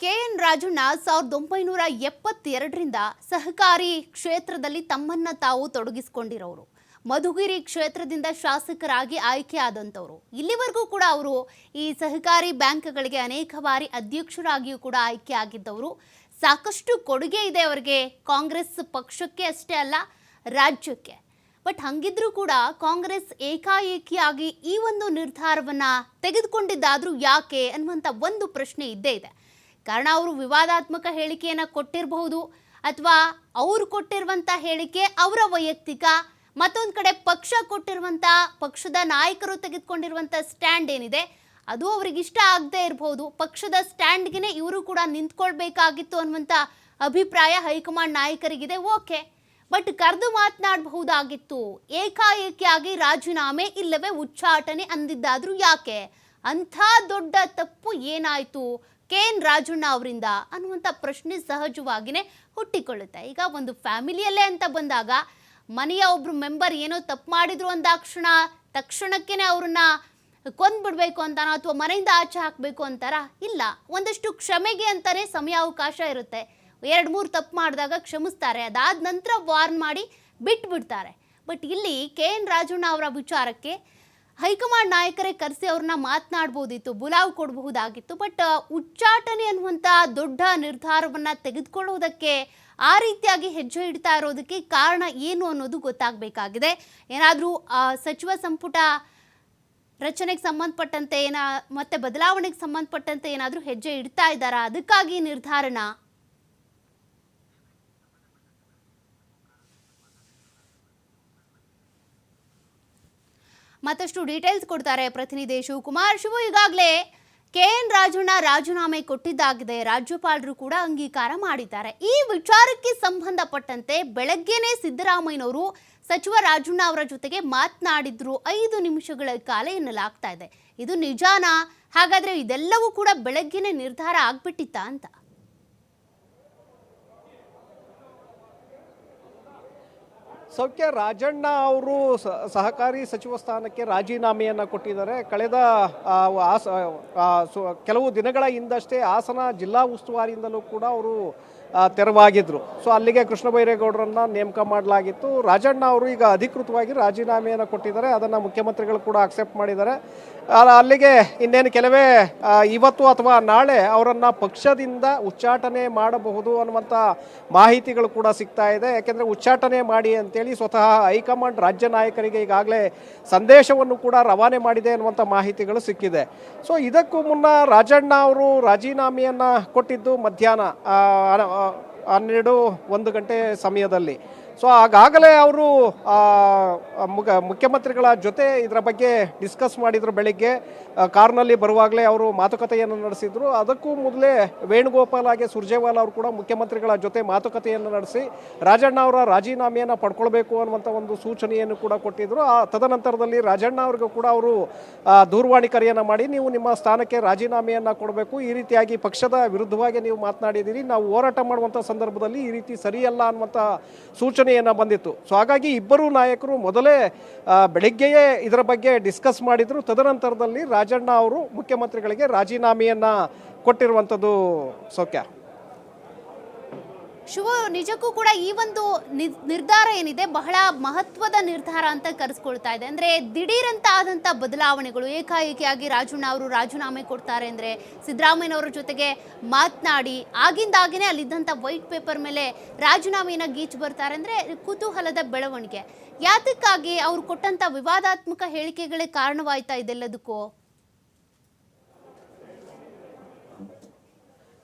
K N Rajanna ಸಾವಿರದ ಒಂಬೈನೂರ ಎಪ್ಪತ್ತೆರಡರಿಂದ ಸಹಕಾರಿ ಕ್ಷೇತ್ರದಲ್ಲಿ ತಮ್ಮನ್ನ ತಾವು ತೊಡಗಿಸಿಕೊಂಡಿರೋರು. ಮಧುಗಿರಿ ಕ್ಷೇತ್ರದಿಂದ ಶಾಸಕರಾಗಿ ಆಯ್ಕೆ ಆದಂಥವ್ರು. ಇಲ್ಲಿವರೆಗೂ ಕೂಡ ಅವರು ಈ ಸಹಕಾರಿ ಬ್ಯಾಂಕ್ಗಳಿಗೆ ಅನೇಕ ಬಾರಿ ಅಧ್ಯಕ್ಷರಾಗಿಯೂ ಕೂಡ ಆಯ್ಕೆ ಆಗಿದ್ದವರು. ಸಾಕಷ್ಟು ಕೊಡುಗೆ ಇದೆ ಅವರಿಗೆ ಕಾಂಗ್ರೆಸ್ ಪಕ್ಷಕ್ಕೆ ಅಷ್ಟೇ ಅಲ್ಲ, ರಾಜ್ಯಕ್ಕೆ. ಬಟ್ ಹಂಗಿದ್ರೂ ಕೂಡ ಕಾಂಗ್ರೆಸ್ ಏಕಾಏಕಿಯಾಗಿ ಈ ಒಂದು ನಿರ್ಧಾರವನ್ನು ತೆಗೆದುಕೊಂಡಿದ್ದಾದರೂ ಯಾಕೆ ಅನ್ನುವಂಥ ಒಂದು ಪ್ರಶ್ನೆ ಇದ್ದೇ ಇದೆ. ಕಾರಣ ಅವರು ವಿವಾದಾತ್ಮಕ ಹೇಳಿಕೆಯನ್ನು ಕೊಟ್ಟಿರಬಹುದು ಅಥವಾ ಅವರು ಕೊಟ್ಟಿರುವಂಥ ಹೇಳಿಕೆ ಅವರ ವೈಯಕ್ತಿಕ, ಮತ್ತೊಂದು ಕಡೆ ಪಕ್ಷ ಕೊಟ್ಟಿರುವಂಥ ಪಕ್ಷದ ನಾಯಕರು ತೆಗೆದುಕೊಂಡಿರುವಂಥ ಸ್ಟ್ಯಾಂಡ್ ಏನಿದೆ, ಅದು ಅವ್ರಿಗೆ ಇಷ್ಟ ಆಗದೆ ಇರಬಹುದು. ಪಕ್ಷದ ಸ್ಟ್ಯಾಂಡ್ಗೆ ಇವರು ಕೂಡ ನಿಂತ್ಕೊಳ್ಬೇಕಾಗಿತ್ತು ಅನ್ನುವಂಥ ಅಭಿಪ್ರಾಯ ಹೈಕಮಾಂಡ್ ನಾಯಕರಿಗಿದೆ, ಓಕೆ. ಬಟ್ ಕರೆದು ಮಾತನಾಡಬಹುದಾಗಿತ್ತು, ಏಕಾಏಕಿಯಾಗಿ ರಾಜೀನಾಮೆ ಇಲ್ಲವೇ ಉಚ್ಚಾಟನೆ ಅಂದಿದ್ದಾದರೂ ಯಾಕೆ? ಅಂಥ ದೊಡ್ಡ ತಪ್ಪು ಏನಾಯ್ತು? ಕೆ ಎನ್ ರಾಜಣ್ಣ ಅವರಿಂದ ಅನ್ನುವಂಥ ಪ್ರಶ್ನೆ ಸಹಜವಾಗಿಯೇ ಹುಟ್ಟಿಕೊಳ್ಳುತ್ತೆ. ಈಗ ಒಂದು ಫ್ಯಾಮಿಲಿಯಲ್ಲೇ ಅಂತ ಬಂದಾಗ ಮನೆಯ ಒಬ್ಬರು ಮೆಂಬರ್ ಏನೋ ತಪ್ಪು ಮಾಡಿದ್ರು ಅಂದಾಕ್ಷಣ ತಕ್ಷಣಕ್ಕೇ ಅವ್ರನ್ನ ಕೊಂದ್ಬಿಡ್ಬೇಕು ಅಂತಾನೋ ಅಥವಾ ಮನೆಯಿಂದ ಆಚೆ ಹಾಕಬೇಕು ಅಂತಾರ? ಇಲ್ಲ. ಒಂದಷ್ಟು ಕ್ಷಮೆಗೆ ಅಂತಾನೆ ಸಮಯಾವಕಾಶ ಇರುತ್ತೆ. ಎರಡು ಮೂರು ತಪ್ಪು ಮಾಡಿದಾಗ ಕ್ಷಮಿಸ್ತಾರೆ. ಅದಾದ ನಂತರ ವಾರ್ನ್ ಮಾಡಿ ಬಿಟ್ಬಿಡ್ತಾರೆ. ಬಟ್ ಇಲ್ಲಿ ಕೆ ಎನ್ ರಾಜಣ್ಣ ಅವರ ವಿಚಾರಕ್ಕೆ ಹೈಕಮಾಂಡ್ ನಾಯಕರೇ ಕರೆಸಿ ಅವ್ರನ್ನ ಮಾತನಾಡ್ಬೋದಿತ್ತು, ಬುಲಾವ್ ಕೊಡಬಹುದಾಗಿತ್ತು, ಬಟ್ ಉಚ್ಚಾಟನೆ ಅನ್ನುವಂಥ ದೊಡ್ಡ ನಿರ್ಧಾರವನ್ನ ತೆಗೆದುಕೊಳ್ಳುವುದಕ್ಕೆ ಆ ರೀತಿಯಾಗಿ ಹೆಜ್ಜೆ ಇಡ್ತಾ ಇರೋದಕ್ಕೆ ಕಾರಣ ಏನು ಅನ್ನೋದು ಗೊತ್ತಾಗಬೇಕಾಗಿದೆ. ಏನಾದರೂ ಸಚಿವ ಸಂಪುಟ ರಚನೆಗೆ ಸಂಬಂಧಪಟ್ಟಂತೆ ಏನ, ಮತ್ತೆ ಬದಲಾವಣೆಗೆ ಸಂಬಂಧಪಟ್ಟಂತೆ ಏನಾದರೂ ಹೆಜ್ಜೆ ಇಡ್ತಾ ಇದ್ದಾರಾ? ಅದಕ್ಕಾಗಿ ನಿರ್ಧಾರನ ಮತ್ತಷ್ಟು ಡೀಟೇಲ್ಸ್ ಕೊಡ್ತಾರೆ ಪ್ರತಿನಿಧಿ ಶಿವಕುಮಾರ್. ಶಿವು, ಈಗಾಗಲೇ ಕೆ ಎನ್ ರಾಜಣ್ಣ ರಾಜೀನಾಮೆ ಕೊಟ್ಟಿದ್ದಾಗಿದೆ. ರಾಜ್ಯಪಾಲರು ಕೂಡ ಅಂಗೀಕಾರ ಮಾಡಿದ್ದಾರೆ. ಈ ವಿಚಾರಕ್ಕೆ ಸಂಬಂಧಪಟ್ಟಂತೆ ಬೆಳಗ್ಗೆನೆ ಸಿದ್ದರಾಮಯ್ಯನವರು ಸಚಿವ ರಾಜಣ್ಣ ಅವರ ಜೊತೆಗೆ ಮಾತನಾಡಿದ್ರು. ಐದು ನಿಮಿಷಗಳ ಕಾಲ ಎನ್ನಲಾಗ್ತಾ ಇದೆ. ಇದು ನಿಜಾನಾ? ಹಾಗಾದ್ರೆ ಇದೆಲ್ಲವೂ ಕೂಡ ಬೆಳಗ್ಗೆನೆ ನಿರ್ಧಾರ ಆಗ್ಬಿಟ್ಟಿತ್ತಾ ಅಂತ. ಸೌಖ್ಯ ರಾಜಣ್ಣ ಅವರು ಸಹಕಾರಿ ಸಚಿವ ಸ್ಥಾನಕ್ಕೆ ರಾಜೀನಾಮೆಯನ್ನು ಕೊಟ್ಟಿದ್ದಾರೆ. ಕಳೆದ ಕೆಲವು ದಿನಗಳ ಹಿಂದಷ್ಟೇ ಹಾಸನ ಜಿಲ್ಲಾ ಉಸ್ತುವಾರಿಯಿಂದಲೂ ಕೂಡ ಅವರು ಆ, ತೆರವಾಗಿದ್ರು. ಸೊ ಅಲ್ಲಿಗೆ ಕೃಷ್ಣ ಬೈರೇಗೌಡರನ್ನು ನೇಮಕ ಮಾಡಲಾಗಿತ್ತು. ರಾಜಣ್ಣ ಅವರು ಈಗ ಅಧಿಕೃತವಾಗಿ ರಾಜೀನಾಮೆಯನ್ನು ಕೊಟ್ಟಿದ್ದಾರೆ. ಅದನ್ನು ಮುಖ್ಯಮಂತ್ರಿಗಳು ಕೂಡ ಅಕ್ಸೆಪ್ಟ್ ಮಾಡಿದ್ದಾರೆ. ಅಲ್ಲಿಗೆ ಇನ್ನೇನು ಕೆಲವೇ ಇವತ್ತು ಅಥವಾ ನಾಳೆ ಅವರನ್ನು ಪಕ್ಷದಿಂದ ಉಚ್ಚಾಟನೆ ಮಾಡಬಹುದು ಅನ್ನುವಂಥ ಮಾಹಿತಿಗಳು ಕೂಡ ಸಿಗ್ತಾ ಇದೆ. ಯಾಕೆಂದರೆ ಉಚ್ಚಾಟನೆ ಮಾಡಿ ಅಂತೇಳಿ ಸ್ವತಃ ಹೈಕಮಾಂಡ್ ರಾಜ್ಯ ನಾಯಕರಿಗೆ ಈಗಾಗಲೇ ಸಂದೇಶವನ್ನು ಕೂಡ ರವಾನೆ ಮಾಡಿದೆ ಅನ್ನುವಂಥ ಮಾಹಿತಿಗಳು ಸಿಕ್ಕಿದೆ. ಸೊ ಇದಕ್ಕೂ ಮುನ್ನ ರಾಜಣ್ಣ ಅವರು ರಾಜೀನಾಮೆಯನ್ನು ಕೊಟ್ಟಿದ್ದು ಮಧ್ಯಾಹ್ನ ಹನ್ನೆರಡು ಒಂದು ಗಂಟೆ ಸಮಯದಲ್ಲಿ. ಸೊ ಆಗಾಗಲೇ ಅವರು ಮುಖ್ಯಮಂತ್ರಿಗಳ ಜೊತೆ ಇದರ ಬಗ್ಗೆ ಡಿಸ್ಕಸ್ ಮಾಡಿದ್ರು ಬೆಳಿಗ್ಗೆ. ಕಾರ್ನಲ್ಲಿ ಬರುವಾಗಲೇ ಅವರು ಮಾತುಕತೆಯನ್ನು ನಡೆಸಿದ್ರು. ಅದಕ್ಕೂ ಮೊದಲೇ ವೇಣುಗೋಪಾಲ್ ಹಾಗೆ ಸುರ್ಜೇವಾಲ ಅವರು ಕೂಡ ಮುಖ್ಯಮಂತ್ರಿಗಳ ಜೊತೆ ಮಾತುಕತೆಯನ್ನು ನಡೆಸಿ, ರಾಜಣ್ಣ ಅವರ ರಾಜೀನಾಮೆಯನ್ನು ಪಡ್ಕೊಳ್ಬೇಕು ಅನ್ನುವಂಥ ಒಂದು ಸೂಚನೆಯನ್ನು ಕೂಡ ಕೊಟ್ಟಿದ್ರು. ಆ, ತದನಂತರದಲ್ಲಿ ರಾಜಣ್ಣ ಅವ್ರಿಗೂ ಕೂಡ ಅವರು ದೂರವಾಣಿ ಕರೆಯನ್ನು ಮಾಡಿ, ನೀವು ನಿಮ್ಮ ಸ್ಥಾನಕ್ಕೆ ರಾಜೀನಾಮೆಯನ್ನು ಕೊಡಬೇಕು. ಈ ರೀತಿಯಾಗಿ ಪಕ್ಷದ ವಿರುದ್ಧವಾಗಿ ನೀವು ಮಾತನಾಡಿದ್ದೀರಿ. ನಾವು ಹೋರಾಟ ಮಾಡುವಂಥ ಸಂದರ್ಭದಲ್ಲಿ ಈ ರೀತಿ ಸರಿಯಲ್ಲ ಅನ್ನುವಂಥ ಸೂಚನೆಯನ್ನು ಬಂದಿತ್ತು. ಸೊ ಹಾಗಾಗಿ ಇಬ್ಬರು ನಾಯಕರು ಮೊದಲೇ ಬೆಳಿಗ್ಗೆಯೇ ಇದರ ಬಗ್ಗೆ ಡಿಸ್ಕಸ್ ಮಾಡಿದರು. ತದನಂತರದಲ್ಲಿ ರಾಜಣ್ಣ ಅವರು ಮುಖ್ಯಮಂತ್ರಿಗಳಿಗೆ ರಾಜೀನಾಮೆಯನ್ನು ಕೊಟ್ಟಿರುವಂಥದ್ದು ಸೌಖ್ಯ. ಶಿವ ನಿಜಕ್ಕೂ ಕೂಡ ಈ ಒಂದು ನಿರ್ಧಾರ ಏನಿದೆ ಬಹಳ ಮಹತ್ವದ ನಿರ್ಧಾರ ಅಂತ ಕರೆಸ್ಕೊಳ್ತಾ ಇದೆ. ಅಂದ್ರೆ ದಿಢೀರಂತ ಆದಂತ ಬದಲಾವಣೆಗಳು ಏಕಾಏಕಿಯಾಗಿ ರಾಜಣ್ಣ ಅವರು ರಾಜೀನಾಮೆ ಕೊಡ್ತಾರೆ ಅಂದ್ರೆ ಸಿದ್ದರಾಮಯ್ಯನವರ ಜೊತೆಗೆ ಮಾತನಾಡಿ, ಆಗಿಂದಾಗಿನೇ ಅಲ್ಲಿದ್ದಂಥ ವೈಟ್ ಪೇಪರ್ ಮೇಲೆ ರಾಜೀನಾಮೆಯನ್ನ ಗೀಚು ಬರ್ತಾರೆ ಅಂದ್ರೆ ಕುತೂಹಲದ ಬೆಳವಣಿಗೆ. ಯಾತಕ್ಕಾಗಿ ಅವ್ರು ಕೊಟ್ಟಂತ ವಿವಾದಾತ್ಮಕ ಹೇಳಿಕೆಗಳೇ ಕಾರಣವಾಯ್ತಾ ಇದೆಲ್ಲದಕ್ಕೂ?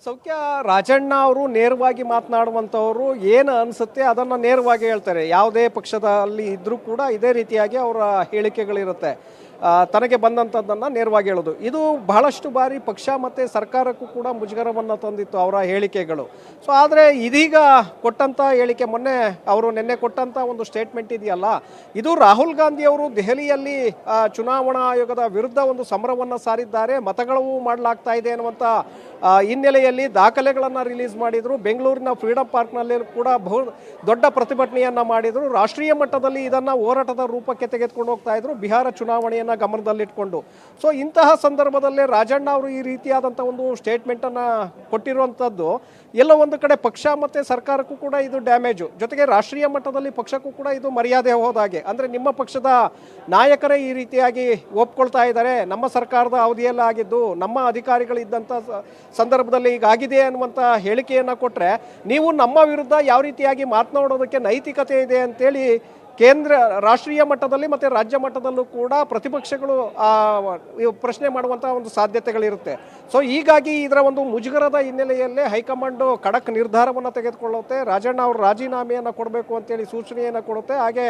ಸೌಖ್ಯ, ರಾಜಣ್ಣ ಅವರು ನೇರವಾಗಿ ಮಾತನಾಡುವಂಥವ್ರು ಏನು ಅನಿಸುತ್ತೆ ಅದನ್ನು ನೇರವಾಗಿ ಹೇಳ್ತಾರೆ. ಯಾವುದೇ ಪಕ್ಷದಲ್ಲಿ ಇದ್ದರೂ ಕೂಡ ಇದೇ ರೀತಿಯಾಗಿ ಅವರ ಹೇಳಿಕೆಗಳಿರುತ್ತೆ. ತನಗೆ ಬಂದಂಥದ್ದನ್ನು ನೇರವಾಗಿ ಹೇಳೋದು. ಇದು ಬಹಳಷ್ಟು ಬಾರಿ ಪಕ್ಷ ಮತ್ತು ಸರ್ಕಾರಕ್ಕೂ ಕೂಡ ಮುಜುಗರವನ್ನು ತಂದಿತ್ತು ಅವರ ಹೇಳಿಕೆಗಳು. ಸೊ ಆದರೆ ಇದೀಗ ಕೊಟ್ಟಂಥ ಹೇಳಿಕೆ ಮೊನ್ನೆ ಅವರು ನಿನ್ನೆ ಕೊಟ್ಟಂಥ ಒಂದು ಸ್ಟೇಟ್ಮೆಂಟ್ ಇದೆಯಲ್ಲ, ಇದು ರಾಹುಲ್ ಗಾಂಧಿ ಅವರು ದೆಹಲಿಯಲ್ಲಿ ಚುನಾವಣಾ ಆಯೋಗದ ವಿರುದ್ಧ ಒಂದು ಸಮರವನ್ನು ಸಾರಿದ್ದಾರೆ ಮತಗಳು ಮಾಡಲಾಗ್ತಾ ಇದೆ ಅನ್ನುವಂಥ ಹಿನ್ನೆಲೆಯಲ್ಲಿ ದಾಖಲೆಗಳನ್ನು ರಿಲೀಸ್ ಮಾಡಿದರು. ಬೆಂಗಳೂರಿನ ಫ್ರೀಡಂ ಪಾರ್ಕ್ನಲ್ಲಿ ಕೂಡ ಬಹು ದೊಡ್ಡ ಪ್ರತಿಭಟನೆಯನ್ನು ಮಾಡಿದರು. ರಾಷ್ಟ್ರೀಯ ಮಟ್ಟದಲ್ಲಿ ಇದನ್ನು ಹೋರಾಟದ ರೂಪಕ್ಕೆ ತೆಗೆದುಕೊಂಡು ಹೋಗ್ತಾ ಇದ್ರು. ಬಿಹಾರ ಚುನಾವಣೆಯನ್ನು ಪರಿಸ್ಥಿತಿಯನ್ನು ಗಮನದಲ್ಲಿಟ್ಕೊಂಡು ಸೊ ಇಂತಹ ಸಂದರ್ಭದಲ್ಲೇ ರಾಜಣ್ಣ ಅವರು ಈ ರೀತಿಯಾದಂಥ ಒಂದು ಸ್ಟೇಟ್ಮೆಂಟನ್ನು ಕೊಟ್ಟಿರುವಂಥದ್ದು ಎಲ್ಲ ಒಂದು ಕಡೆ ಪಕ್ಷ ಮತ್ತು ಸರ್ಕಾರಕ್ಕೂ ಕೂಡ ಇದು ಡ್ಯಾಮೇಜು ಜೊತೆಗೆ ರಾಷ್ಟ್ರೀಯ ಮಟ್ಟದಲ್ಲಿ ಪಕ್ಷಕ್ಕೂ ಕೂಡ ಇದು ಮರ್ಯಾದೆ ಹೋದಾಗೆ ಅಂದರೆ ನಿಮ್ಮ ಪಕ್ಷದ ನಾಯಕರೇ ಈ ರೀತಿಯಾಗಿ ಒಪ್ಕೊಳ್ತಾ ಇದ್ದಾರೆ, ನಮ್ಮ ಸರ್ಕಾರದ ಅವಧಿಯೆಲ್ಲ ಆಗಿದ್ದು, ನಮ್ಮ ಅಧಿಕಾರಿಗಳಿದ್ದಂಥ ಸಂದರ್ಭದಲ್ಲಿ ಈಗ ಆಗಿದೆ ಅನ್ನುವಂಥ ಹೇಳಿಕೆಯನ್ನು ಕೊಟ್ಟರೆ ನೀವು ನಮ್ಮ ವಿರುದ್ಧ ಯಾವ ರೀತಿಯಾಗಿ ಮಾತನಾಡೋದಕ್ಕೆ ನೈತಿಕತೆ ಇದೆ ಅಂತೇಳಿ ಕೇಂದ್ರ ರಾಷ್ಟ್ರೀಯ ಮಟ್ಟದಲ್ಲಿ ಮತ್ತು ರಾಜ್ಯ ಮಟ್ಟದಲ್ಲೂ ಕೂಡ ಪ್ರತಿಪಕ್ಷಗಳು ಪ್ರಶ್ನೆ ಮಾಡುವಂಥ ಒಂದು ಸಾಧ್ಯತೆಗಳಿರುತ್ತೆ. ಸೊ ಹೀಗಾಗಿ ಇದರ ಒಂದು ಮುಜುಗರದ ಹಿನ್ನೆಲೆಯಲ್ಲಿ ಹೈಕಮಾಂಡು ಖಡಕ್ ನಿರ್ಧಾರವನ್ನು ತೆಗೆದುಕೊಳ್ಳುತ್ತೆ. ರಾಜಣ್ಣ ಅವರು ರಾಜೀನಾಮೆಯನ್ನು ಕೊಡಬೇಕು ಅಂತೇಳಿ ಸೂಚನೆಯನ್ನು ಕೊಡುತ್ತೆ. ಹಾಗೆ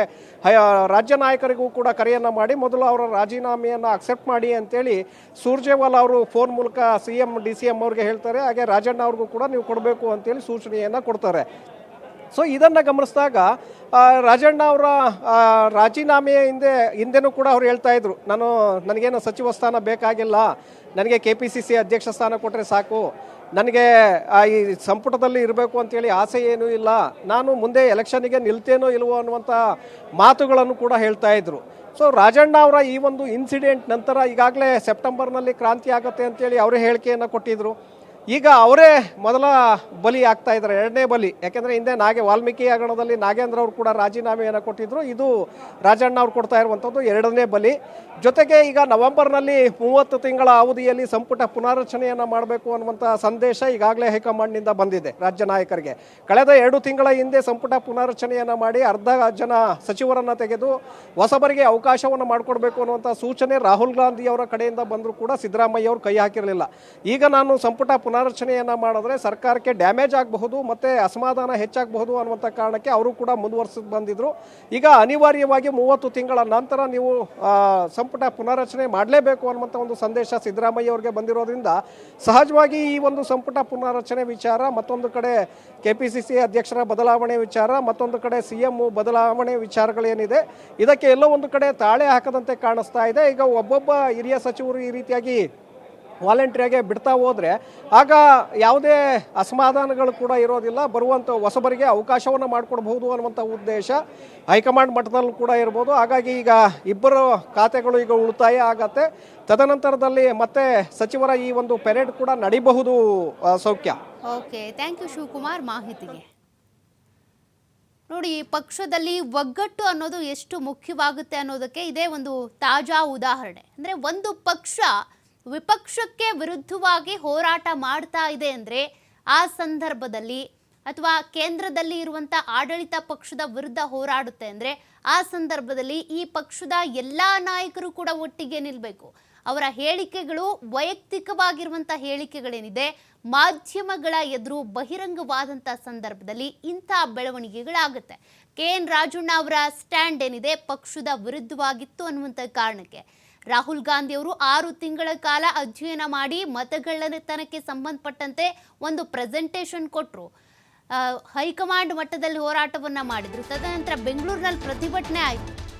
ರಾಜ್ಯ ನಾಯಕರಿಗೂ ಕೂಡ ಕರೆಯನ್ನು ಮಾಡಿ, ಮೊದಲು ಅವರ ರಾಜೀನಾಮೆಯನ್ನು ಅಕ್ಸೆಪ್ಟ್ ಮಾಡಿ ಅಂತೇಳಿ ಸೂರ್ಜೇವಾಲ್ ಅವರು ಫೋನ್ ಮೂಲಕ C M, D C M ಅವ್ರಿಗೆ ಹೇಳ್ತಾರೆ. ಹಾಗೆ ರಾಜಣ್ಣ ಅವ್ರಿಗೂ ಕೂಡ ನೀವು ಕೊಡಬೇಕು ಅಂತೇಳಿ ಸೂಚನೆಯನ್ನು ಕೊಡ್ತಾರೆ. ಸೊ ಇದನ್ನು ಗಮನಿಸಿದಾಗ ರಾಜಣ್ಣ ಅವರ ರಾಜೀನಾಮೆಯ ಹಿಂದೆ, ಹಿಂದೆನೂ ಕೂಡ ಅವ್ರು ಹೇಳ್ತಾ ಇದ್ರು, ನಾನು, ನನಗೇನು ಸಚಿವ ಸ್ಥಾನ ಬೇಕಾಗಿಲ್ಲ. ನನಗೆ ಕೆ ಪಿ ಸಿ ಸಿ ಅಧ್ಯಕ್ಷ ಸ್ಥಾನ ಕೊಟ್ಟರೆ ಸಾಕು. ನನಗೆ ಈ ಸಂಪುಟದಲ್ಲಿ ಇರಬೇಕು ಅಂತೇಳಿ ಆಸೆ ಏನೂ ಇಲ್ಲ. ನಾನು ಮುಂದೆ ಎಲೆಕ್ಷನ್ಗೆ ನಿಲ್ತೇನೋ ಇಲ್ವೋ ಅನ್ನುವಂಥ ಮಾತುಗಳನ್ನು ಕೂಡ ಹೇಳ್ತಾ ಇದ್ರು. ಸೊ ರಾಜಣ್ಣ ಅವರ ಈ ಒಂದು ಇನ್ಸಿಡೆಂಟ್ ನಂತರ ಈಗಾಗಲೇ ಸೆಪ್ಟೆಂಬರ್ನಲ್ಲಿ ಕ್ರಾಂತಿ ಆಗುತ್ತೆ ಅಂತೇಳಿ ಅವರೇ ಹೇಳಿಕೆಯನ್ನು ಕೊಟ್ಟಿದ್ರು. ಈಗ ಅವರೇ ಮೊದಲ ಬಲಿ ಆಗ್ತಾ ಇದ್ದಾರೆ, ಎರಡನೇ ಬಲಿ. ಯಾಕೆಂದರೆ ಹಿಂದೆ ನಾಗೆ ವಾಲ್ಮೀಕಿ ಹಗರಣದಲ್ಲಿ ನಾಗೇಂದ್ರ ಅವರು ಕೂಡ ರಾಜೀನಾಮೆಯನ್ನು ಕೊಟ್ಟಿದ್ರು. ಇದು ರಾಜಣ್ಣ ಅವ್ರು ಕೊಡ್ತಾ ಇರುವಂಥದ್ದು ಎರಡನೇ ಬಲಿ. ಜೊತೆಗೆ ಈಗ ನವೆಂಬರ್ನಲ್ಲಿ ಮೂವತ್ತು ತಿಂಗಳ ಅವಧಿಯಲ್ಲಿ ಸಂಪುಟ ಪುನಾರಚನೆಯನ್ನು ಮಾಡಬೇಕು ಅನ್ನುವಂಥ ಸಂದೇಶ ಈಗಾಗಲೇ ಹೈಕಮಾಂಡ್ನಿಂದ ಬಂದಿದೆ ರಾಜ್ಯ ನಾಯಕರಿಗೆ. ಕಳೆದ ಎರಡು ತಿಂಗಳ ಹಿಂದೆ ಸಂಪುಟ ಪುನಾರಚನೆಯನ್ನು ಮಾಡಿ ಅರ್ಧ ಜನ ಸಚಿವರನ್ನು ತೆಗೆದು ಹೊಸಬರಿಗೆ ಅವಕಾಶವನ್ನು ಮಾಡಿಕೊಡ್ಬೇಕು ಅನ್ನುವಂಥ ಸೂಚನೆ ರಾಹುಲ್ ಗಾಂಧಿ ಅವರ ಕಡೆಯಿಂದ ಬಂದರೂ ಕೂಡ ಸಿದ್ದರಾಮಯ್ಯ ಅವರು ಕೈ ಹಾಕಿರಲಿಲ್ಲ. ಈಗ ನಾನು ಸಂಪುಟ ಪುನಾರಚನೆಯನ್ನು ಮಾಡಿದ್ರೆ ಸರ್ಕಾರಕ್ಕೆ ಡ್ಯಾಮೇಜ್ ಆಗಬಹುದು, ಮತ್ತು ಅಸಮಾಧಾನ ಹೆಚ್ಚಾಗಬಹುದು ಅನ್ನುವಂಥ ಕಾರಣಕ್ಕೆ ಅವರು ಕೂಡ ಮುಂದುವರಿಸಿದ್ ಬಂದಿದ್ರು. ಈಗ ಅನಿವಾರ್ಯವಾಗಿ ಮೂವತ್ತು ತಿಂಗಳ ನಂತರ ನೀವು ಸಂಪುಟ ಪುನಾರಚನೆ ಮಾಡಲೇಬೇಕು ಅನ್ನುವಂಥ ಒಂದು ಸಂದೇಶ ಸಿದ್ದರಾಮಯ್ಯ ಅವರಿಗೆ ಬಂದಿರೋದ್ರಿಂದ ಸಹಜವಾಗಿ ಈ ಒಂದು ಸಂಪುಟ ಪುನಾರಚನೆ ವಿಚಾರ, ಮತ್ತೊಂದು ಕಡೆ ಕೆ ಅಧ್ಯಕ್ಷರ ಬದಲಾವಣೆ ವಿಚಾರ, ಮತ್ತೊಂದು ಕಡೆ ಸಿ ಬದಲಾವಣೆ ವಿಚಾರಗಳೇನಿದೆ, ಇದಕ್ಕೆ ಎಲ್ಲೋ ಒಂದು ಕಡೆ ತಾಳೆ ಹಾಕದಂತೆ ಕಾಣಿಸ್ತಾ ಇದೆ. ಈಗ ಒಬ್ಬೊಬ್ಬ ಹಿರಿಯ ಸಚಿವರು ಈ ರೀತಿಯಾಗಿ ವಾಲಂಟ್ರಿಯಾಗೆ ಬಿಡ್ತಾ ಹೋದರೆ ಆಗ ಯಾವುದೇ ಅಸಮಾಧಾನಗಳು ಕೂಡ ಇರೋದಿಲ್ಲ. ಬರುವಂಥ ಹೊಸಬರಿಗೆ ಅವಕಾಶವನ್ನು ಮಾಡಿಕೊಡ್ಬಹುದು ಅನ್ನುವಂಥ ಉದ್ದೇಶ ಹೈಕಮಾಂಡ್ ಮಟ್ಟದಲ್ಲೂ ಕೂಡ ಇರ್ಬೋದು. ಹಾಗಾಗಿ ಈಗ ಇಬ್ಬರು ಖಾತೆಗಳು ಈಗ ಉಳಿತಾಯ ಆಗತ್ತೆ. ತದನಂತರದಲ್ಲಿ ಮತ್ತೆ ಸಚಿವರ ಈ ಒಂದು ಪೆರೇಡ್ ಕೂಡ ನಡಿಬಹುದು ಸೌಖ್ಯ. ಓಕೆ, ಥ್ಯಾಂಕ್ ಯು ಶಿವಕುಮಾರ್ ಮಾಹಿತಿಗೆ. ನೋಡಿ, ಪಕ್ಷದಲ್ಲಿ ಒಗ್ಗಟ್ಟು ಅನ್ನೋದು ಎಷ್ಟು ಮುಖ್ಯವಾಗುತ್ತೆ ಅನ್ನೋದಕ್ಕೆ ಇದೇ ಒಂದು ತಾಜಾ ಉದಾಹರಣೆ. ಅಂದರೆ ಒಂದು ಪಕ್ಷ ವಿಪಕ್ಷಕ್ಕೆ ವಿರುದ್ಧವಾಗಿ ಹೋರಾಟ ಮಾಡ್ತಾ ಇದೆ ಅಂದರೆ ಆ ಸಂದರ್ಭದಲ್ಲಿ ಅಥವಾ ಕೇಂದ್ರದಲ್ಲಿ ಇರುವಂಥ ಆಡಳಿತ ಪಕ್ಷದ ವಿರುದ್ಧ ಹೋರಾಡುತ್ತೆ ಅಂದರೆ ಆ ಸಂದರ್ಭದಲ್ಲಿ ಈ ಪಕ್ಷದ ಎಲ್ಲ ನಾಯಕರು ಕೂಡ ಒಟ್ಟಿಗೆ ನಿಲ್ಲಬೇಕು ಅವರ ಹೇಳಿಕೆಗಳು ವೈಯಕ್ತಿಕವಾಗಿರುವಂಥ ಹೇಳಿಕೆಗಳೇನಿದೆ, ಮಾಧ್ಯಮಗಳ ಎದುರು ಬಹಿರಂಗವಾದಂಥ ಸಂದರ್ಭದಲ್ಲಿ ಇಂಥ ಬೆಳವಣಿಗೆಗಳಾಗುತ್ತೆ. ಕೆ ಎನ್ ರಾಜಣ್ಣ ಅವರ ಸ್ಟ್ಯಾಂಡ್ ಏನಿದೆ ಪಕ್ಷದ ವಿರುದ್ಧವಾಗಿತ್ತು ಅನ್ನುವಂಥ ಕಾರಣಕ್ಕೆ. ರಾಹುಲ್ ಗಾಂಧಿ ಅವರು ಆರು ತಿಂಗಳ ಕಾಲ ಅಧ್ಯಯನ ಮಾಡಿ ಮತಗಳತನಕ್ಕೆ ಸಂಬಂಧಪಟ್ಟಂತೆ ಒಂದು ಪ್ರೆಸೆಂಟೇಷನ್ ಕೊಟ್ಟರು ಹೈಕಮಾಂಡ್ ಮಟ್ಟದಲ್ಲಿ ಹೋರಾಟವನ್ನು ಮಾಡಿದರು. ತದನಂತರ ಬೆಂಗಳೂರಿನಲ್ಲಿ ಪ್ರತಿಭಟನೆ ಆಯಿತು.